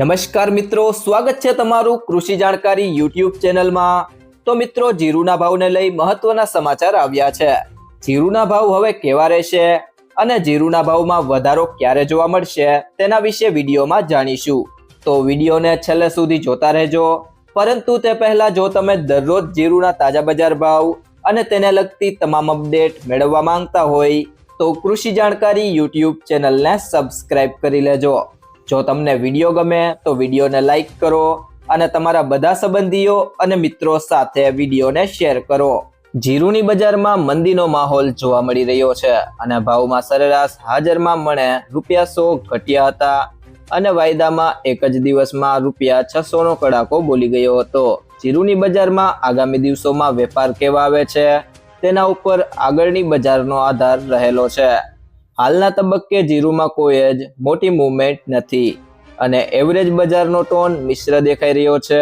નમસ્કાર મિત્રો, સ્વાગત છે તમારું કૃષિ જાણકારી યુટ્યુબ ચેનલમાં. તો મિત્રો, જીરુના ભાવને લઈ મહત્વના સમાચાર આવ્યા છે. જીરુના ભાવ હવે કેવા રહેશે અને જીરુના ભાવમાં વધારો ક્યારે જોવા મળશે તેના વિશે વિડીયોમાં જાણીશું. તો વિડીયોને છેલ્લે સુધી જોતા રહેજો. પરંતુ તે પહેલા જો તમે દરરોજ જીરુના તાજા બજાર ભાવ અને તેને લગતી તમામ અપડેટ મેળવવા માંગતા હોય, તો કૃષિ જાણકારી યુટ્યુબ ચેનલને સબસ્ક્રાઇબ કરી લેજો. જો તમને વીડિયો ગમે તો વિડીયોને લાઈક કરો અને તમારા બધા સંબંધીઓ અને મિત્રો સાથે વિડીયોને શેર કરો. જીરુની બજારમાં મંદીનો માહોલ જોવા મળી રહ્યો છે અને ભાવમાં સરેરાશ હાજરમાં મણે રૂપિયા સો ઘટ્યા હતા અને વાયદામાં એક જ દિવસમાં રૂપિયા છસો નો કડાકો બોલી ગયો હતો. જીરુની બજારમાં આગામી દિવસોમાં વેપાર કેવા આવે છે તેના ઉપર આગળની બજારનો આધાર રહેલો છે. હાલના તબક્કે જીરુમાં કોઈ જ મોટી મૂવમેન્ટ નથી. અને એવરેજ બજારનો ટોન મિશ્ર દેખાઈ રહ્યો છે.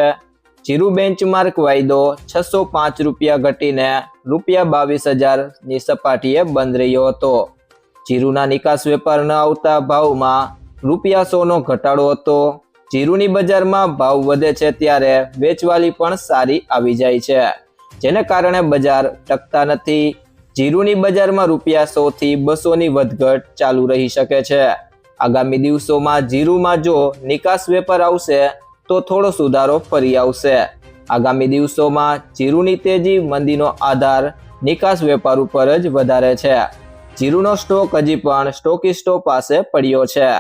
જીરુ બેન્ચમાર્ક વાયદો છસો પાંચ રૂપિયા ઘટીને રૂપિયા બાવીસ હજારની સપાટીએ બંધ રહ્યો હતો. જીરુના નિકાસ વેપાર ન આવતા ભાવમાં રૂપિયા સોનો ઘટાડો હતો. જીરુની બજારમાં ભાવ વધે છે ત્યારે વેચવાલી પણ સારી આવી જાય છે. જેને કારણે બજાર ટકતા નથી. જીરુની બજારમાં રૂપિયા સો થી બસો ની વધઘટ ચાલુ રહી શકે છે. આગામી દિવસોમાં જીરુમાં જો નિકાસ વેપાર આવશે, તો થોડો સુધારો ફરી આવશે. આગામી દિવસોમાં જીરુની તેજી મંદીનો આધાર નિકાસ વેપાર ઉપર જ વધારે છે. જીરુનો સ્ટોક હજી પણ સ્ટોકિસ્ટો પાસે પડ્યો છે.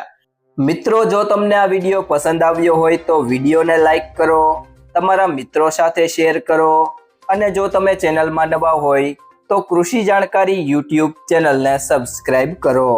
મિત્રો, જો તમને આ વીડિયો પસંદ આવ્યો હોય તો વિડીયોને લાઈક કરો, તમારા મિત્રો સાથે શેર કરો અને જો તમે ચેનલમાં નવા હોય તો કૃષિ જાણકારી યુટ્યુબ ચેનલને સબસ્ક્રાઇબ કરો.